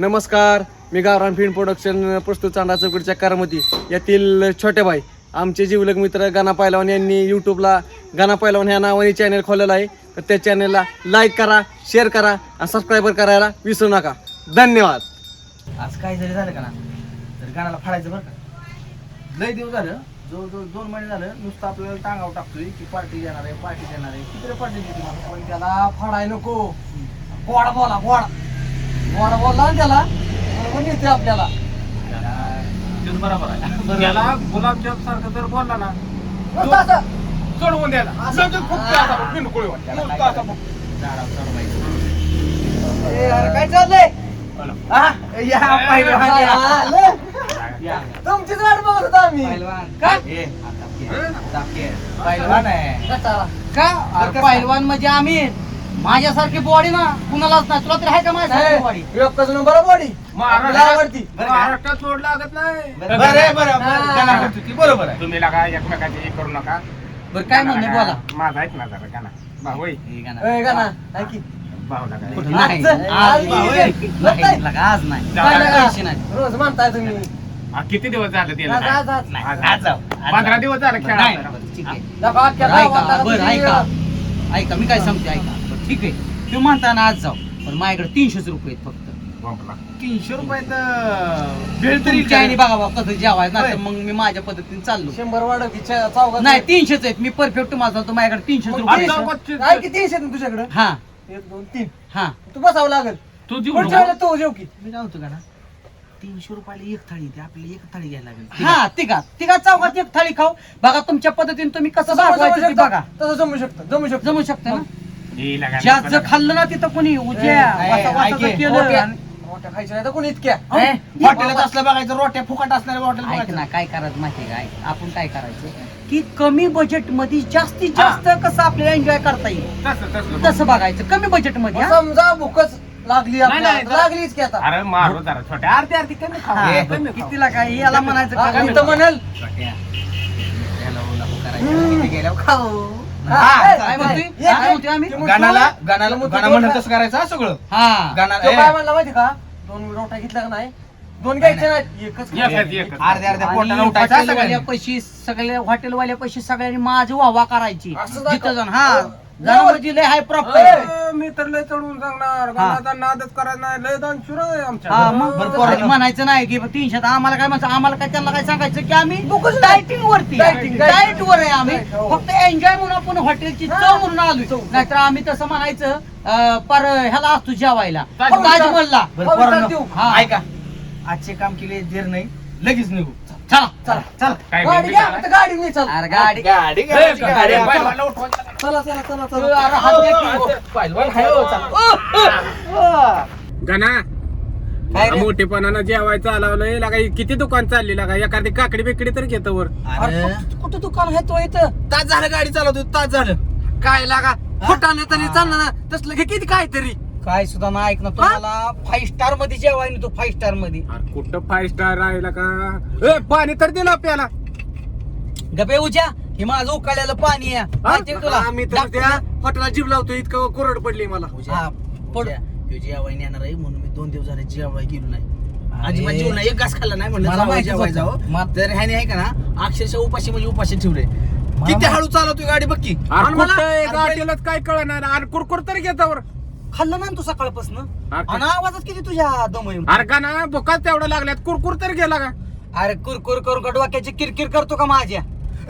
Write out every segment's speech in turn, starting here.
नमस्कार मी गावरान film production प्रस्तुत चांडा चौकडीच्या करामती. यातील छोटे भाई आमचे जीवलग मित्र गाणा पैलवान यांनी यूट्यूबला गाणा पैलवान ह्या नावाने चॅनल खोललेलं आहे. तर त्या चॅनलला लाईक करा शेअर करा आणि सबस्क्राईबर करायला विसरू नका. धन्यवाद. आज काय जरी झालं का ना तर गाण्याला फाडायचं बरं का. लय दिवस झालं जवळजवळ दोन महिने झालं नुसतं आपल्याला टांगाव टाकतोय की पार्टी देणार आहे पार्टी देणार आहे किती पार्टी देते पण त्याला फाडाय नको. गोड बोला गोड. गोड बोलला ना त्याला बरोबर येते आपल्याला बरोबर आहे त्याला गुलाबजाम सारखं जर बोलला ना नुसतं असं. चढवून द्यायला लगेच फुगते आता बघ, बिनकुळी वाटते. त्याला नुसतं काय असं बघ. झाडावर चढवायचं. ए, अरे काय चाललंय हा? या आलं. या. तुमचीच वाट बघत होतो आम्ही पहिलवान. का? आहे. का अरे पहिलवान म्हणजे आम्ही माझ्यासारखी बॉडी ना कुणालाच नाही. तुला तरी आहे का माझ्यासारखी बॉडी बॉडी आवडती. महाराष्ट्रात लागत नाही. बरं बरं बरं. गाणं म्हणतो ती, बरोबर आहे. तुम्ही लागा एकमेकाचे हे करू नका. बरं काय म्हणणे बोला. माझा ऐक ना जरा भाऊ. हे गाणं. ए, की. भाऊ लागा. कुठं? नाही आज- आज आज नाही. नाही. नाही, लगा, आज नाही. जाऊ. काय नका? पैसे नाही. रोज म्हणताय तुम्ही. हा, किती दिवस झाले ते आज- आज- आज. नाही, आज- आज. जाऊ, आज पंधरा जाऊ. दिवस झाले नाही, खेळा बरं, ठीक आहे. ऐका बरं ऐका. ऐका मी काय सांगते ऐका. ठीक आहे. तुम्ही म्हणता ना आज जाऊ. पण माझ्याकडे तीनशेच रुपये आहेत फक्त. तीनशे रुपये तर भेळ तरी तुमच्या आईने बघा बाबा कसं जेवायचं ना तर मग मी माझ्या पद्धतीने चाललो. शंभर वाढव की चा- चौघात नाही तीनशेच आहेत. मी परफेक्ट तुम्हाला सांगतो माझ्याकडे तीनशेच मग रुपये तीनशे- आहेत. तीनशे ना तुझ्याकडे? हा. एक दोन तीन. हा. तू बसावं लागेल. तू जीव पुढच्या नको. वेळेला तू जेव की? मी होतो का ना? तीनशे रुपयाला एक थाळी येते. आपल्याला एक थाळी घ्यायला लागेल. हा तिघा. तिघा चौघात एक थाळी खाऊ. बघा तुमच्या पद्धतीने तुम्ही कसं तसं जमू भागवायचं ते बघा. शकतं तसं जमू शकतं. जमू शकतं. जमू शकतं ना? जर खाल्लं ना तिथं कोणी उद्या ए, वासा- वासाचं ऐक, केलं. रोट्या आणि- रोट्या खायच्या नाही तर कोणी इतक्या. ए, हॉटेलात असलं बघायचं रोट्या फुकट असणाऱ्या हॉटेल ऐक बघायचं ना काय करायचं माहिती आहे काय आपण काय करायचं? की कमी बजेटमध्ये जास्तीत जास्त कसं आपल्याला एन्जॉय करता येईल? तसं तसं तसं. बघायचं कमी बजेटमध्ये मग हा? समजा भूकच लागली नाही, आपल्याला नाही, लागलीच की आता. अरे मारू जरा छोट्या आरती आरती कमी हा, खाऊ. कितीला काय याला म्हणायचं का? म्हणेल. करायचं. तिथे गेल्यावर खाऊ. हा, काय म्हणतोय? म्हणतोय आम्ही? म्हणतो तसं करायचं? हा सगळं. हा. तो ए, म्हणला माहिती का? दोन नाही? दोन घ्यायचे नाही. एकच एकच खायचं. एकच. अर्ध्या अर्ध्या पोटाला आणि उठायचं हा हॉटेलवाल्या सगळ्यांनी. पैसे सगळे हॉटेलवाल्या पैसे सगळ्यांनी माझी वाहवा करायची. असं दाखव. जिथं जाऊन हा. जाणं म्हणजे लय हाय प्रॉपर मी तर लय चढवून सांगणार. गाण्याचा नादच करायचा नाही. लय दान शुरू आहे आमच्या. हा मग बरं, आणि पोरांनो. म्हणायचं नाही की तीनशे आम्हाला काय म्हणायचं आम्हाला काय त्यांना काय सांगायचं की आम्ही. डायटिंग वरती Dieting, डाएट वर आहे आम्ही. Diet, हो. फक्त एन्जॉय म्हणून आपण हॉटेलची. चव म्हणून चव. नाहीतर आम्ही तसं म्हणायचं अं, पर ह्याला असतो जेवायला. ताजमहल. ताजमहलला बरं, पोरांनो, देऊ. हा. ऐका. आजचे काम केले देर नाही. लगेच निघू. चला चला चल. काय गाडी घ्या करा. फक्त गाडी नाही चल. अरे गाडी. गाडी ए, गाडी, गाडी, चला चला. गाणा? मोठेपणानं जेवायचं आलावलंय. लागा किती दुकान चालली लागा एखादी काकडी बिकडी तर घेतो वर. अरे, कुठं दुकान आहे तो इथं? तास झालं गाडी चालवतो तास झालं. काय लागा फुटाने तरी चालणार ना तसलं घे किती काय तरी. काय सुद्धा ना ऐक ना तुम्हाला. फाईव्ह स्टारमध्ये जेवाय तो फाईव्ह स्टारमध्ये. अरे कुठं फाय स्टार राहिला का ए पाणी तर दिलं आपल्याला. गपे उच्या हे माझं उकाळलेलं पाणी आहे. माहितीये का तुला? आम्ही तर त्या हॉटेलला जीव लावतो इतकं कोरड पडली मला. हा, पड. ह्यो जेवाय येणार आहे म्हणून मी दोन दिवस झाले जेवाय गेलो नाही. अजिबात जेवण नाही एक घास खाल्ला नाही म्हणलं मला जावं माहितीच जेवाय होतं. जावं. मा- तर ह्याने आहे का ना अक्षरशः उपाशी म्हणजे उपाशी ठेवले किती माहिती- हळू चालवतोय गाडी बघ की. अरे आणि मला- अरे काय कळणार? अरे कुरकुर तर घेतावर खाल्लं ना तू सकाळपासून? अरे आणि आवाजात किती तुझ्या दमय अरे गाणा भुका तेवढा लागल्यात. कुरकुर तर गेला का अरे कुरकुर करून का डोक्याची किरकिर करतो का माझ्या?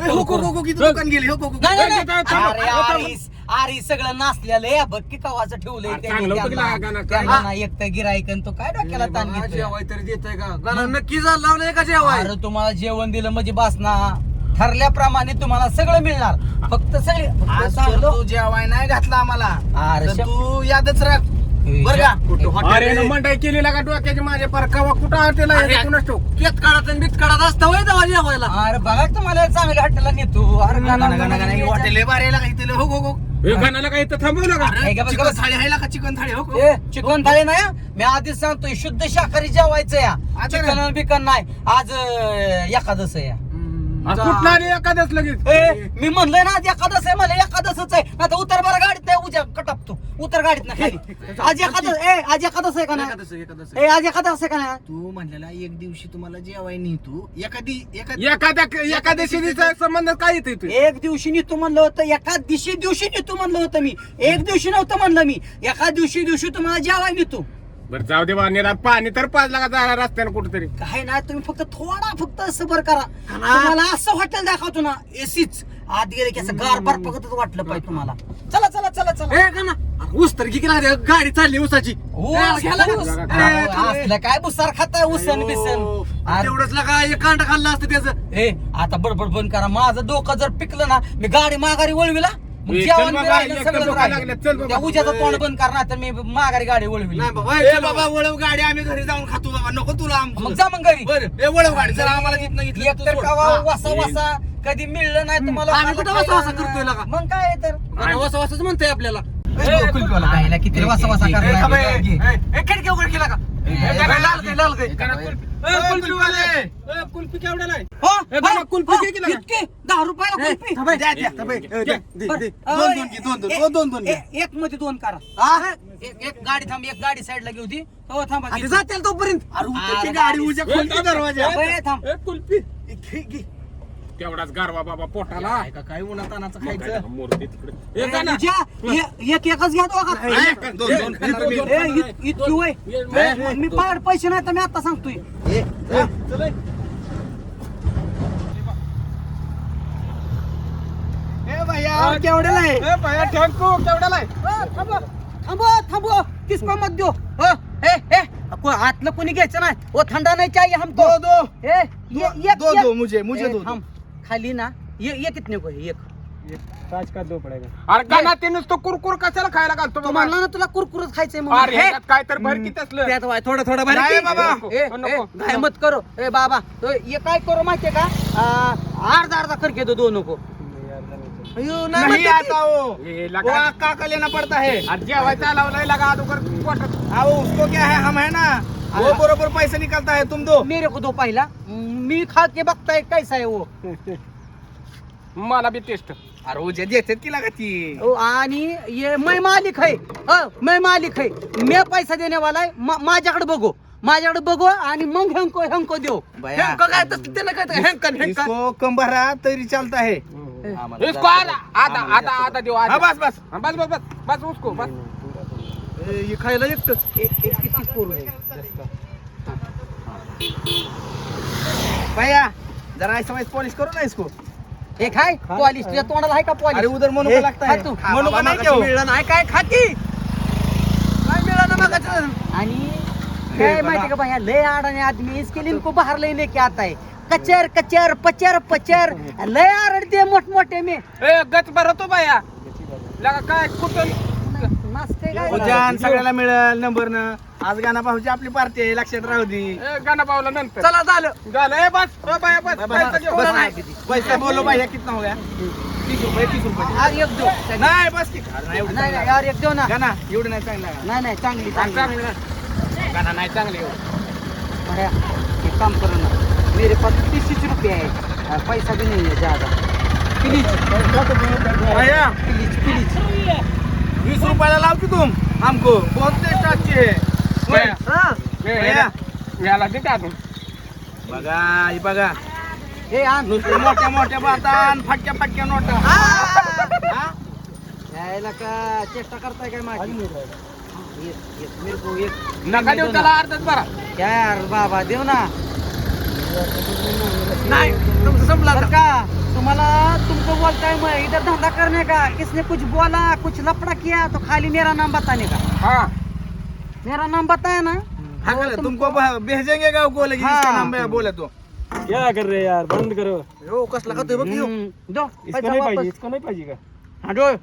हो, हो, हो, दुकान गेली? हो. नाही, नाही, नाही. थांब, थांब, अरे. आरीस आरीस सगळं नाचलेलं आहे. बघ की कवाचं ठेवलंय अरे, त्यांनी चांगलं होतं की त्यांना. नाही गाणं? त्यांना ना एक तर गिरायकन तो काय डोक्याला ताण घेतोय? जेवाय तरी देतोय का? गाणं नक्की झालं लावलंय का जेवाय. अरे तुम्हाला जेवण दिलं म्हणजे बास ना. ठरल्याप्रमाणे तुम्हाला सगळं मिळणार. फक्त सगळे फक्त आज तर चांगलं- तू जेवाय नाही घातला आम्हाला. अरे तर शप- तू यादच राख. बर का अरे? मंडई लागा डोक्याची माझ्या पर कवा कुठं हॉटेल अरे, आहे कुणाच ठाऊक. केत काढत आणि बीत काढत असतं होय तेव्हा जेवायला अरे बघा तुम्हाला चांगल्या हॉटेलला नेतो अरे गाणं, गाणं- गाणं, गाणं, हे हॉटेल लागा, इथे हो, हो, हो. हे गाण्याला काय इथं थांबवलं का अरे, हे का बघ, चिकन. थाळी आहे का चिकन थाळी हो, हो. ए, चिकन थाळी नाही हं? मी आधीच सांगतोय शुद्ध शाकाहारी जेवायचं या आता चिकन बिकन नाही आज अं, आहे या कुठलं लगेच? ए, मी म्हणलंय ना आज एकादश आहे मला एकादशच आहे. आता उतर बरं गाडीत नाही उद्या कटापतो. उतर गाडीत ना खाली. आज एखादं ए आज एखादंच आहे का ना एकादश ए आज एखादं आहे का ना तू म्हणलेला एक दिवशी तुम्हाला जेवाय नाही तू. एखादी एखादी एखाद्या एकादशीचा संबंध काय येते तू एक दिवशी निघतो म्हणलं होतं एका दिवशी दिवशी निघतो म्हणलं होतं मी. एक दिवशी नव्हतं म्हणलं मी. एका दिवशी दिवशी तुम्हाला जेवाय निघतो बरं जाऊ दे बा पाणी तर पाच लागा जाणार रस्त्यानं कुठेतरी? काय नाही तुम्ही फक्त थोडा फक्त सबर करा. तुम्हाला असं हॉटेल दाखवतो ना एसीच आत गेले की असं गार बार बघतच वाटलं पाहिजे तुम्हाला. चला चला चला चला. ए का ना. ऊस तर किती गाडी चालली ऊसाची. घ्यायला ऊस. असलं काय बुसार खाताय उसन बिसन? अरे, तेवढंच लागा एक कांड खाल्लं असतं त्याचं. ए आता बडबड बंद करा. माझं डोकं जर पिकलं ना मी गाडी माघारी वळविला. जेवण सगळं राहिलं. त्या तोंड बंद करणार तर मी माघारी गाडी वळविली नाही बाबा ए बाबा वळव गाडी आम्ही घरी जाऊन खातो बाबा नको तुला आमचं. मग जा मग घरी बरं ए वळव गाडी जरा आम्हाला जिथनं घेतलं एक तू तर सोड. कवा हा. वासा वासा कधी मिळलं नाही तुम्हाला आम्ही कुठं वासा वासा करतोय लगा? मग काय आहे तर आणि वसा वसाच म्हणतोय आपल्याला ए? आईला किती वासा वासा ए, थांब, ए, आहे. ए, ए, खिडकी उघड केला का ए, लाल काय लाल काय ए, कुल्फीवाले. ए, कुल्फी केवढ्याला आहे ए, बाबा, कुल्फी किती लागणार? इतकी? दहा रुपयाला कुल्फी थांब, ए, द्या, द्या. थांब, ए, ए, दे, दे, बरं, दे. अहो, दोन, दोन घे, दोन, दोन. ए- दोन, दोन घे. ए- एक मध्ये दोन करा हा? एक एक गाडी थांब एक गाडी साईडला घेऊ ती हो थांबा घेतो. जातील तोपर्यंत अरे उतरती अरे, गाडी. उद्या खोलती दरवाजा ए, थांब ए, कुल्फी ए, घे, घे. तेवढाच गारवा बाबा पोटाला. काय का, काय खायचं? झालं, मोरते तिकडे. ए, ए, जा ना. उज्या, ए- एक एकच घ्या दोघा. ए, दोन, दोन, ए, दोन, दोन. ए, इत- इतकी वय. ए, मी पाड पैसे नाही तर मी आता सांगतोय. ए, ए, चल, ए. ए भैया. केवढ्याला आहे? ए, बाया, ठेंकू, केवढ्याला आहे? थांबो. थांबो थांबो. किसको मत देऊ. हो ए ए. को- हातलं कोणी घ्यायचं नाही? ओ थंडा नाही चाहिए हमको दो दो. ए ये दो- दो- मुझे- मुझे ए, दो, दो. थांब. खाली ना ये ये कितने को है एक. अरे गाणं ते नुसतं कुरकुर कशाला खायला घालतो तो म्हणला ना तुला कुरकुरत खायचंय म्हणून. अरे हे, ह्याच्यात काय तर भर किती असलं त्यात वाय, थोडं थोडं नाही. बाबा. नको, ए, नको. ए, घाई मत करो. ए बाबा. तो ये काय करो माहितीये का? आ, अर्धा अर्धा करके दो दोनों को अयो, नाही नहीं म्हणते ती. आता वो लगा. अक्का का लेना पड़ता है? अरे जेवायचा लावलाय लगा अगोदर पोटात. अब उसको क्या है? हम है ना. वो बरोबर पैसे निकलता है तुम दो. मेरे को दो पहिला. मी खा के बघताय कैसा है वो. मला बी टेस्ट. अरे वो जे देते की लगा ती ओ, आणि ये मैं मालिक है अ, मैं मालिक है मैं पैसा देने वाला है मा- माझ्याकडे बघू. माझ्याकडे बघू आणि मग हेंको हेंको देऊ. हेंका काय तसं त्याला काय हेंकन हेंकन इसको कम भरा तरी चलता है इसको आधा आधा आधा आधा देऊ आधा. हाँ बस बस. हाँ, बस बस बस बस उसको बस. हे खायला एकटंच भैया जरा ऐसा वैसा पॉलिश करो ना इसको. एक आहे पॉलिश तुझ्या तोंडाला आहे का अरे पॉलिश उधर मनु ए, का लगता है खा तू. नहीं? मिळलं नाही. काय खाती? काय मिळालं मगाचं. आणि काय माहिती का भैया लय आडाने आदमी इसके लिए इनको बाहर ले लेके आता है. कचर कचर पचर पचर. लय आरडते मोठमोठे में. ए गच भरतो बाया लगा काय कुठं नाचते उद्यान सगळ्याला मिळेल नंबर न आज गाणा भाऊची आपली पार्टी आहे लक्षात राहू दे. गाणं पावलं नंतर. चला झालं. झालं. ए बस ओ बाया बस. पैसा बोलो भैया कितना हो गया तीस रुपये तीस रुपये. यार एक दो नाही बस की. अरे नाही एवढं नाही नाही, चांगलं. यार एक दो ना. गाणा एवढं नाही चांगला. नाही नाही चांगली. गाणं नाही चांगले एक काम करो ना. मेरे पास तीस तीस रुपये है आ, पैसा भी नहीं है ज्यादा प्लीज प्लीज वीस रुपयाला लाव की तुम हमको बहुत टेस्ट अच्छी है. भैया. हाँ. याला दे का बघा ही बघा. ए आण. नुसतं मोठ्या मोठ्या बातान फाटक्या फाटक्या नोटा. हा? यायला का चेष्टा करताय काय माझी हा, एक एक मेरे को एक नका देऊ त्याला अर्धच बरा यार बाबा देव ना. नाही तुमचं संपला का तुम्हाला तुमको बोलता है मैं इधर धंधा करने का? किसने कुछ बोला कुछ लफड़ा किया तो खाली मेरा नाम बताने का? हा. मेरा नाम बताया ना? हाँ, तो बोले, तुम- तुमको भेजेंगे गाँव को लेकिन इसका हाँ. नाम बोले तो? क्या कर रहे यार? बंद करो। कसला खातोय बघ ह्यो. हम्म, दो पैसा वापस. इसको नाही पाहिजे का? हाँ दो आलं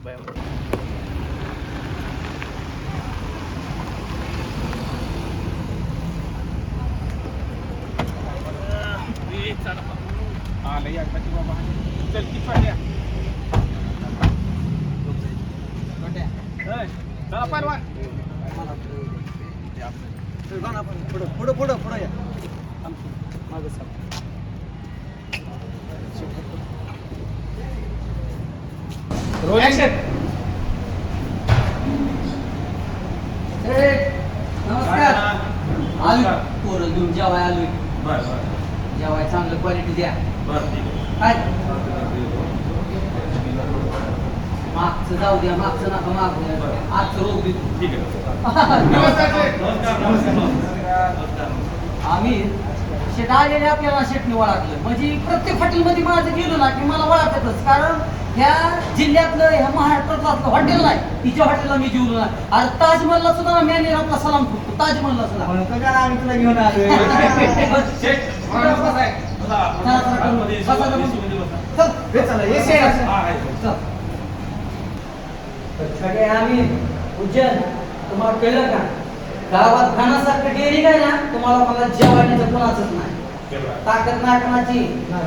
या गणपती बाबा चल की पाहिजे चला पहिलवान पुढं पुढं पुढं पुढं या मागं सर. नमस्कार आलो पोरं घेऊन जेवाय जेवाय चांगलं क्वालिटी द्या. काय? मागचं जाऊ द्या मागचं नका माग आजचं रोग देतो आम्ही शेट आलेले आपल्याला शेटने ओळखलं. म्हणजे प्रत्येक हॉटेलमध्ये माझं गेलो ना की मला ओळखतच. कारण ह्या जिल्ह्यातलं ह्या महाराष्ट्रातलं हॉटेल नाही तिच्या हॉटेलला मी जेवलो ना अरे ताजमहलला सुद्धा ना मॅनेजर आपला सलाम करतो ताजमहलला सुद्धा. म्हणून तर गाणं आम्ही तुला घेऊन आलोय चल. हे चला, हे सगळे आम्ही उज्जैन तुम्हाला कळलं का? गावात खाण्यासारखं डेअरिंग आहे ना तुम्हाला मला जेवण्याचं कोणाचंच नाही. ताकद नाही कोणाची?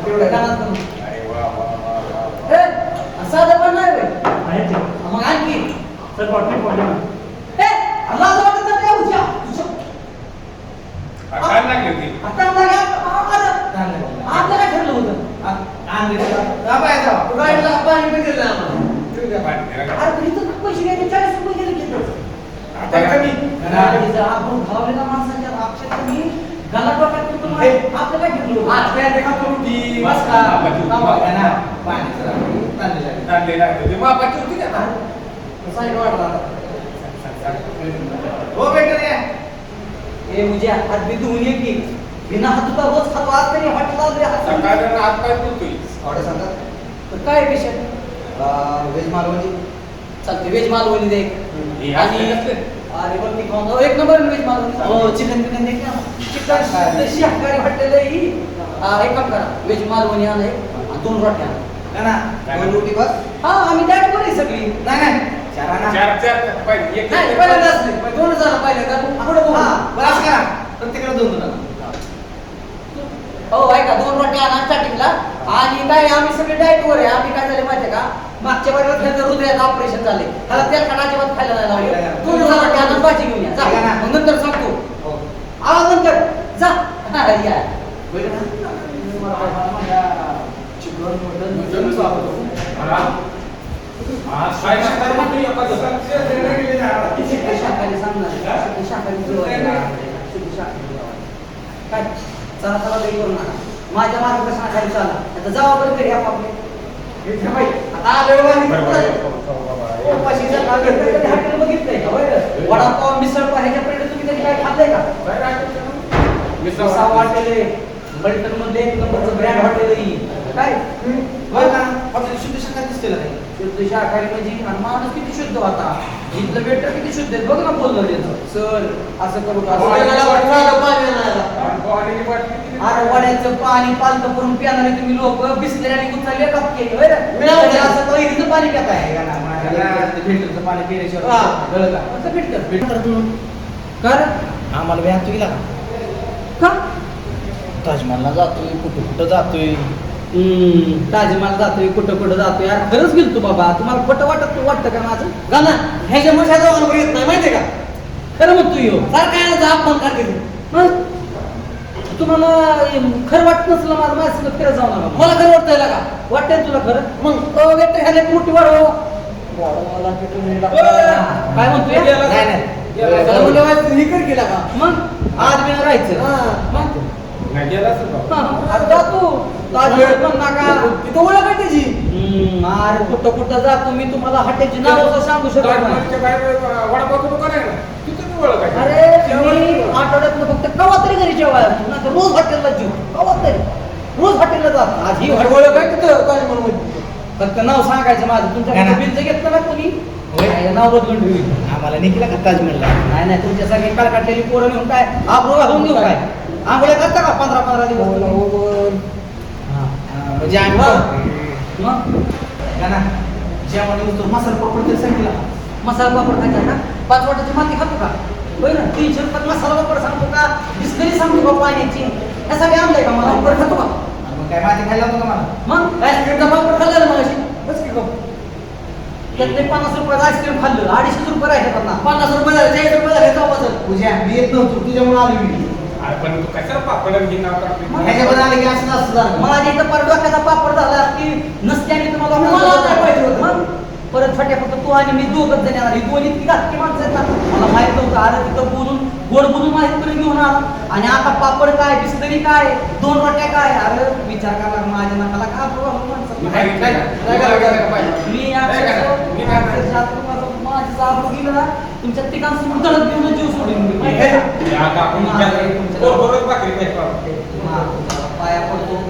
तेवढं कानात पण. मग आणखी ए, वाटत नाही? आता काय ठरलं होतं? पाणी पण दिलं आम्हाला अरे पण पैसे घ्यायचे चाळीस रुपये गेले आता कमी. गाडीचं आपण घालवलेल्या माणसाच्या अक्षरशः मी गला मार- आपलं काय होतं? आज काय देखा तो रुटी. बस का? थांबा, गाणं. पाणी जरा. तांदूळ लागले. साईड वाढला आता. हो बेटा रे. ए मुझे हात बी धुवून ये की बिना हात धुता रोज खातो आज तरी हॉटेल लावले हात धुवून. ऑर्डर सांगा. तर काय पेशंट व्हेज मालवणी. चालते व्हेज मालवणी दे आणि? अरे पण ती खाऊन. एक नंबर व्हेज मालवणी हो चिकन बिकन दे की चिकन शाकाहारी हॉटेल ही एक काम करा व्हेज मालवणी आणि दोन रोट्या आणा. गाणं. दोन रोटी बस. हा आम्ही डायट वर आहे सगळी नाही, नाही. चार आणा. नाही पहिल्यांदा असले दोन हजार पहिल्यांदा पुढे बघू. हा, बरं असं करा. प्रत्येकाला दोन दोन आणा. हो ऐका दोन रोट्या आणा स्टार्टिंगला आणि काय आम्ही सगळे डाएट वर आहे आम्ही काय झाले माहितीये का मागच्या वेळेला त्याचं हृदयाचं ऑपरेशन झाले त्याला तेल खाणं अजिबात खायला नाही लावले दोन हजार रोट्या आणा भाजी घेऊन या जा. ठीक आहे ना. मग नंतर सांगतो हो. आवाज नंतर जा हा, या ना? काय चला चला लई करू नका माझ्या मार्गदर्शनाखाली चाला आता जावा बरं घरी आपापले आता का तरी हॉटेल बघितलंय? वडापाव मिसळ पाव ह्याच्यापर्यंत तुम्ही काय खाल्लंय का मिसळ हॉटेल आहे मल्टनमध्ये एक नंबरचं ब्रँड हॉटेल ही. काय? बरं का? हॉटेल शुद्ध दिसते का नाही? शुद्ध शाकाहारी म्हणजे आणि माणूस किती शुद्ध होता इथलं वेटर किती शुद्ध आहे. बघ ना बोललं त्याचं. सर असं करू का? असं अरे वड्याचं पाणी पालतं करून पिणारे तुम्ही लोक बिसलेल्या गुंचाले कप केले होय रे? म्हणजे असं कैरीचं पाणी पिताय गाणं. माझ्या ते फिल्टरचं पाणी हा. कसं भेटतं कर. आम्हाला व्यायाम गेला का? का ताजमहलला जातोय कुठं कुठं जातोय. ताजमहल जातोय कुठं कुठं जातोय. यार खरंच गेलतो बाबा. तुम्हाला खोटं वाटत वाटतं का माझं? गाणं ह्याच्या मशाचा अनुभव येत नाही माहितीये का? खरं म्हणतो यो. सारखा अपमान करते तू. हं? तुम्हाला खरं वाटत नसलं माझं माझ्या सगळं फिरत जाऊ नका. मला खरं वाटतंय का? वाटतंय तुला खरं? मग अं, वेटर ह्याला मोठी वाढ. वाढवायला पेटून येईल आपल्याला. काय म्हणतोय नाही, नाही. त्याला म्हणलं, "वाय, हे कर केला का? मग? आज मी राहायचं. मग? अरे जातो ताजमहल पण नका तिथं ओळख आहे त्याची अरे कुठं कुठं जातो मी तुम्हाला हॉटेलची नाव असं सांगू शकत नाही. अरे मी आठवड्यातनं फक्त कवा तरी घरी जेवायला येतो. नाहीतर रोज हॉटेलला जेव. कवा तरी. रोज हॉटेलला जातो आज ही हॉटेल ओळख आहे तिथं फक्त नाव सांगायचं माझं. तुमच्या नाही. बिलचं घेतलं ना कोणी? होय. काय नाव बदलून ठेवी. आम्हाला निघला का ताजमहलला? नाही नाही तुमच्यासारखी काल काढलेली पोरं घेऊन काय? आब्रू घालून घेऊ काय? आंघोळ्या करता का? पंधरा पंधरा दिवस हा, म्हणजे आम्ही मग? मग? गाणं. जेवण नुसतं मसाला पापड तरी सांगितला मसाला पापड खायचा का पाच वाटाची माती खातो का? होय ना? तीनशे रुपयात मसाला पापड सांगतो का? बिस्करी सांगतो का पाण्याची? यासाठी आणलंय का मला? पापड खातो का? आणि मग काय माती खायला होतं का मला? मग? आईस्क्रीमचा पापड खाल्ला ना मगाशी? बस की गप. त्यातले पन्नास रुपयात आईस्क्रीम खाल्लं. अडीचशे रुपये राहिले त्यांना पन्नास रुपये झाले चाळीस रुपये झाले बसल पूजा मी येत नव्हतो. तुझ्यामुळे आलो मी. ह्याच्यामध्ये आले की असं असं झालं. मला इथं पर डोक्याचा पापड झाला की नसत्याने तुम्हाला मला काय पाहिजे होतं? मग परत छोट्या फक्त तू आणि मी दोघच जण येणार. ही दोन्ही ती घातली माणसं आहेत ना. मला माहीत नव्हतं. आलं तिथं बोलून गोड बोलून माहितीपर्यंत घेऊन आला. आणि आता पापड काय बिस्तरी काय दोन रोट्या काय? अरे विचार करा माझ्या नकाला का काय पाहिजे? मी मी गेलं ना तुमच्या तिघांसमोर दळत घेऊन जीव सोडून मी माहिती आहे का? भाकरी. हा, तुमच्या पाया पडतो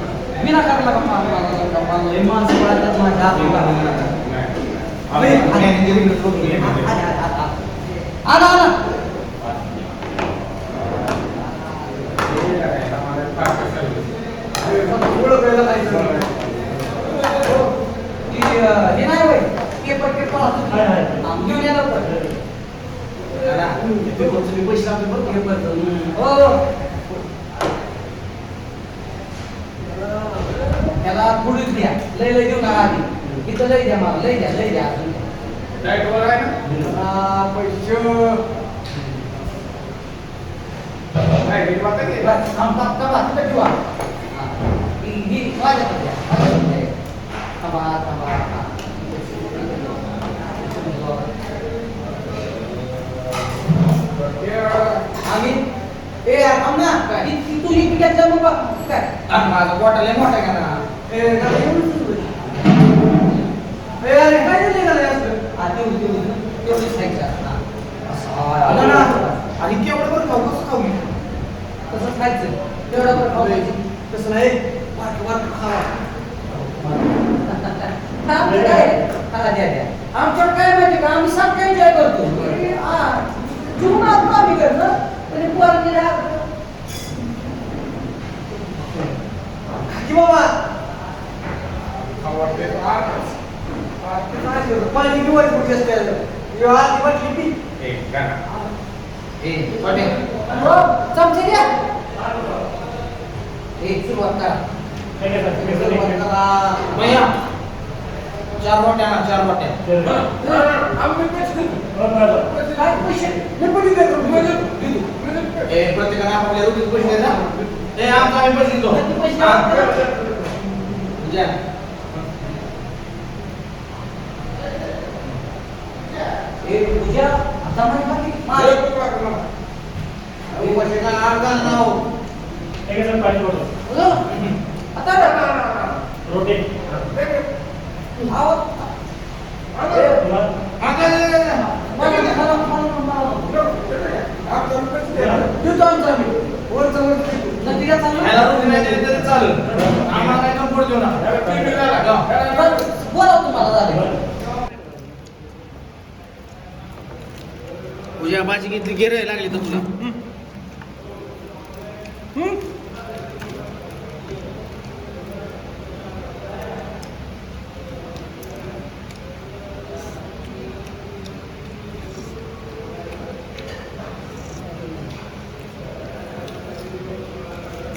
नका मान मागायला का मान हे माणसं पळतात माझ्या. आला आला ती, अं, हे नाही होय पेपर पेपर असतो हा, घेऊन या लवकर चला, पेपरचं पैसे लागले बरं का? पेपरचं. हम्म. हो त्याला थोडीच द्या लय लय देऊ नका आधी इथं लय द्या मला लय द्या लय द्या अजून द्या. Diet वर आहे ना? आ, पैसे नाही, हे वाटतं की? बस, थांब, थांब, आम्ही ए थांब ना ती बघ. काय आणि माझा बॉटल आहे मोठा का ना ए, काय एवढंच होतं? ए, अरे, काय झालं का रे असं? हा, तेवढं, खायचं. हा. असं, आलं ना. आणि केवढं बरं खाऊ कसं खाऊ मी खायचं तेवढं बरं खाऊ. तसं नाही बारकं बारकं खावा काय द्या द्या आमच्यात काय माहिती का आम्ही सारखं एन्जॉय करतो जीवनात आम्ही करतो आणि पोरांनी राहत बाबा खाऊ वाटते. पाणी पिवायचं कुठे असतं? किंवा आधी म्हटली पी ए, गाणं. ए पाणी हो, चमचे द्या. ए सुरुवात करा. सुरुवात करा. भैया चार वाट्या ना चार वाट्या काय पैसे ए प्रत्येकाने आपल्या रोटीत पैसे द्या ए आमचा आम्ही पैसे देतो. पैसे हा. पूजा आता का अर्धा नाव बोलो. आता आहो. ए, आता रोटी. नाही तरी चालेल आम्हाला तुम्हाला झाले भाजी घेतली गिराय लागली तर तुला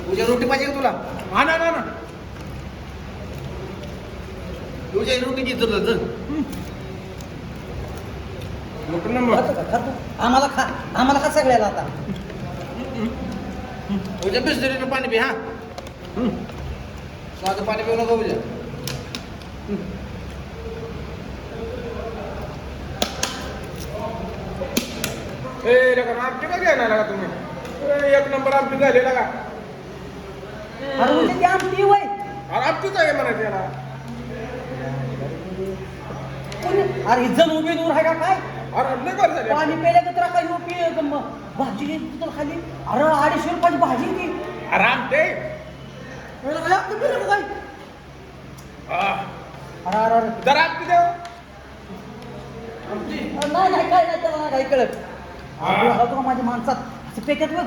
तुझ्या रोटी पाहिजे का तुला हा ना, ना, ना. तुझ्या रोटी घेत तुला चल लोक नंबर. खातो का? खातो. आम्हाला खा आम्हाला खा सगळ्याला आता तुझ्या बिस्लरीनं पाणी पी हा साधं पाणी पिऊ नको तुझ्या ए, लगा, आमटी का घेणार लगा तुम्ही. एक नंबर आमटी झाली लगा. अरे म्हणजे ती आमटी वय अरे आमटीच आहे म्हणायचं याला. अरे ही जण उभी दूर आहे का काय? अरे लय बरं झाली. पाणी प्यायला तर तुला काही उपी भाजी घ्यायची तुला खाली. अरे अडीचशे रुपयाची भाजी ती. अरे आमटे अरे, लागतं की रे काय? हा. अरे अरे अरे. जरा आमटी देऊ अरे, नाही नाही काय नाही त्याला नाही कळत. अरे, अरे, तुला माझ्या माणसात असं पेक्यात बघ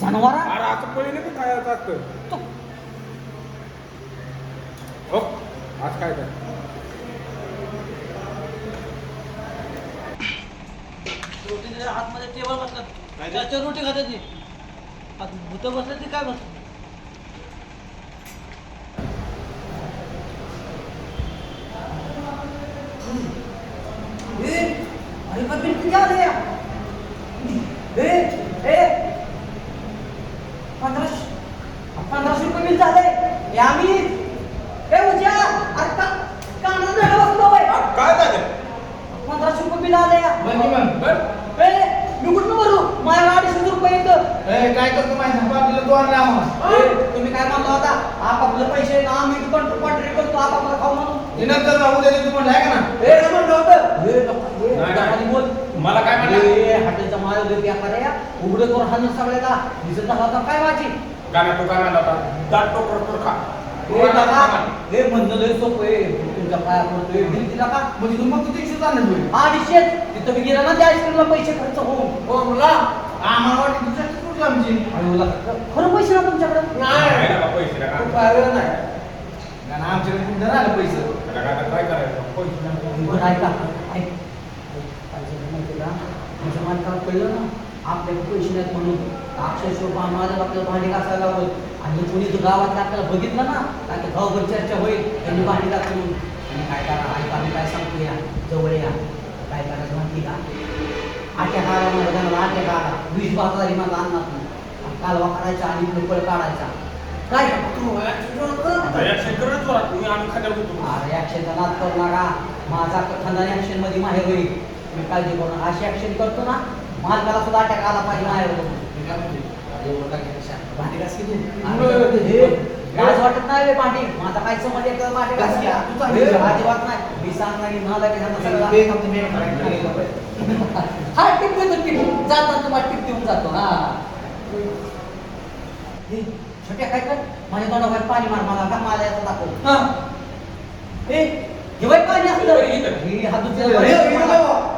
जनावरा अरे असं पहिले पण खायचं असतं? तो. हो आज काय काय रोटी जरा आतमध्ये टेबल बसतात त्याच्यावर रोटी खातात ती. आत भूत बसलं ते काय बस अरे पण बिल किती आले या? ए ए पंधराशे पंधराशे रुपये बिल झाले हे आम्ही ए उद्या आता कानाला धडा बसलो बाई काय झालं की मग ए, मी कुठं भरू माझ्या अडीचशे रुपये येतं ए, काय करतो माहिती आहे? पाटीलला तू आणला आम्हाला ए, तुम्ही काय म्हणला होता आपापलं पैसे ना आम्ही कॉन्ट्री करतो आपापला खाऊ म्हणून हे नंतर जाऊ दे तू म्हणलं आहे का ना ए काय म्हणलं होतं ए, नको, ए, नाही, नाही. खाली बोल मला काय म्हणला? ए, वगैरे व्यापार आहे उघडं करून हाणून सगळ्याला दिसत होता काय माझी गाणं तू म्हणला होता दाट टोकर टोकर खा. ए दादा हे म्हणणं लय सोपं आहे. तुमच्या पाया पडतोय. बिल दिला का? म्हणजे तू मग किती इश्यू आणलं तू अडीचशे तिथं मी गेला ना त्या आईस्क्रीमला पैसे खर्च होऊन. हो मुला. आम्हाला वाटतं तुझ्याच कुठली आमची? खरं पैसे ना तुमच्याकडे? नाही. पैसे नाही. आमच्याकडे जण आलं पैसे? काय करायचं पैसे ऐका. का माझ्या मालकाला कळलं ना. आपल्याकडे पैसे नाहीत म्हणून. अक्षरशः माझ्या आपल्याला भांडी घासायला लावलं आणि कोणी तो गावात आपल्याला बघितलं ना काय गावभर चर्चा होईल. त्यांनी भांडी म्हणून आणि काय करा ऐका आम्ही काय सांगतो या? जवळ या. काय करायचं माहिती का? आट्या काळा मला जाणार आट्या काळा वीस बाजारी माझा आणणार नाही. कालवा करायचा आणि लोकल काढायचा. काय? तू आता action करूनच बघा, तुम्ही आम्ही खात्यावर होतो. अरे ऍक्शनचा नाद करू नका. माझा खानदानी ऍक्शनमध्ये माहेर होईल. मी काळजी करू नका. अशी ऍक्शन करतो ना मालकाला सुद्धा अटॅक आला पाहिजे हे, लाज वाटत नाही माझा काय समज येतं हे. अजिबात नाही. मी सांगणार मला. हा टिप देतो टिप. जातात तुम्हाला टिप देऊन जातो. हा. छोट्या काय कर? माझ्या तोंडावर पाणी मार मला का मला याचा दाखव. हा. पाणी असलं हे, दुसऱ्या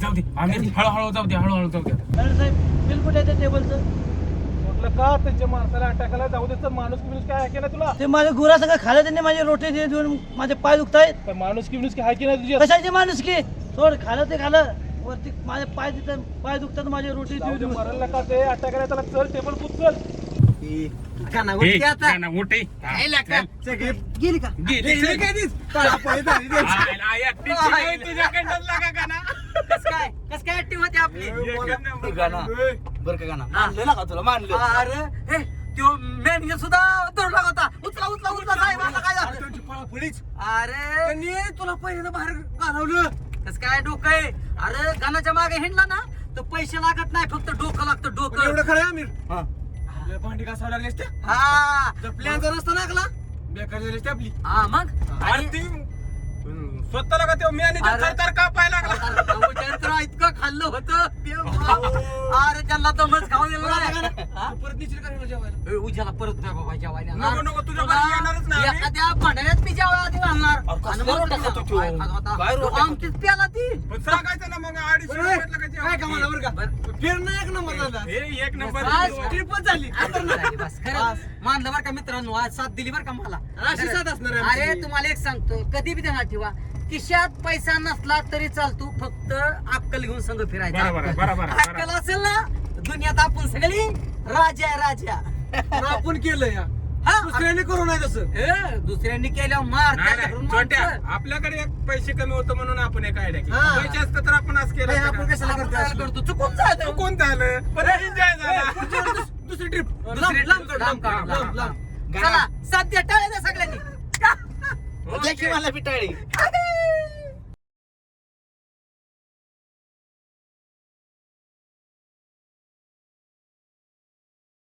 जाऊ दे. आम्ही हळूहळू जाऊ दे हळूहळू जाऊ दे बिल कुठे आहे त्या टेबलचं? म्हटलं का त्यांच्या माणसाला अटॅकाला जाऊ देत माणूस की काय आहे की नाही तुला? ते माझ्या गुरा सगळं त्यांनी माझे रोटे देऊन माझे पाय दुखतायत. काय माणूस की की आहे की नाही तुझी? कशाची माणूस की? सोड ते खाल्लं वरती माझे पाय तिथं पाय दुखतात माझे रोटे मरायला नका ते? त्याला चल टेबल खूप चल. ए, गाणं मोठे. हा, चल. गेली का. कस काय? कस काय ऍक्टिव्ह होती आपली. बरं का गाणं का तुला? मानलं. अरे हे तो मॅनेजर सुद्धा होता उचला उचला उचला. साहेब काय झालं? अरे तुला पहिल्यांदा बाहेर घालवलं. कस काय डोकं आहे? अरे गाण्याच्या मागे हिंडला ना तर पैसे लागत नाही फक्त डोकं लागतं डोकं. एवढं खरं आहे आमिर. हा. आपल्या भांडी घासावं लागले असते हा. प्लॅनचा रस्ता लागला बेकार झाली असते आपली. हा मग? आणि- ती, स्वतःला का तेव्हा मॅनेजर अरे. तर का पाय लागला इतकं खाल्लं होतं ते. अरे त्यांना दमच खाऊ दिलं नाही हा? परत निश्चित करायला जेवायला परत नाही बाबा जेवायला नको, नको, तुझ्या तुला येणारच नाही आम्ही. एखाद्या भांड्यात मी जेवायला आधी घालणार अरे, कसला आणि मग रोटा त्याचा- खातो त्यो? काय खात होता? काय तो रोटा आमचीच प्याला ती पण सांगायचं ना मग अडीचशे जेवण? काय कमाला बरं का फिरणं एक नंबर झाला हे एक नंबर ट्रिपच झाली झाली बस. खरंच. मानलं बरं का मित्रांनो आज साथ दिली बरं का मला अशी साथ असणार आहे अरे आमची. तुम्हाला एक सांगतो कधी बी ध्यानात ठेवा खिशात पैसा नसला तरी चालतो फक्त अक्कल घेऊन संघ फिरायचा बरोबर आहे, अक्कल. बरोबर आहे, बरोबर अक्कल असेल ना दुनियात आपण सगळी राजा आहे, राजा पण आपण केलं या हा, दुसऱ्याने करू नाही तसं ए, दुसऱ्यांनी केल्यावर मार नाही त्याच्याकडून नाही छोट्या माणसं. आपल्याकडे एक पैसे कमी होतं म्हणून आपण एक आयडिया केली हा. पैसे असतं तर आपण आज केलं नाही, असतं आपण का? कशाला आपण करतो काय असलं? करतो चुकून जायचं चुकून झालं पण एन्जॉय झाला दुसरी ट्रिप दुसरी लांब trip, काढ, लांब काढ, लांब लांब. लांब. चला साध्य टाळ्या द्या सगळ्यांनी. मला पिटाळी.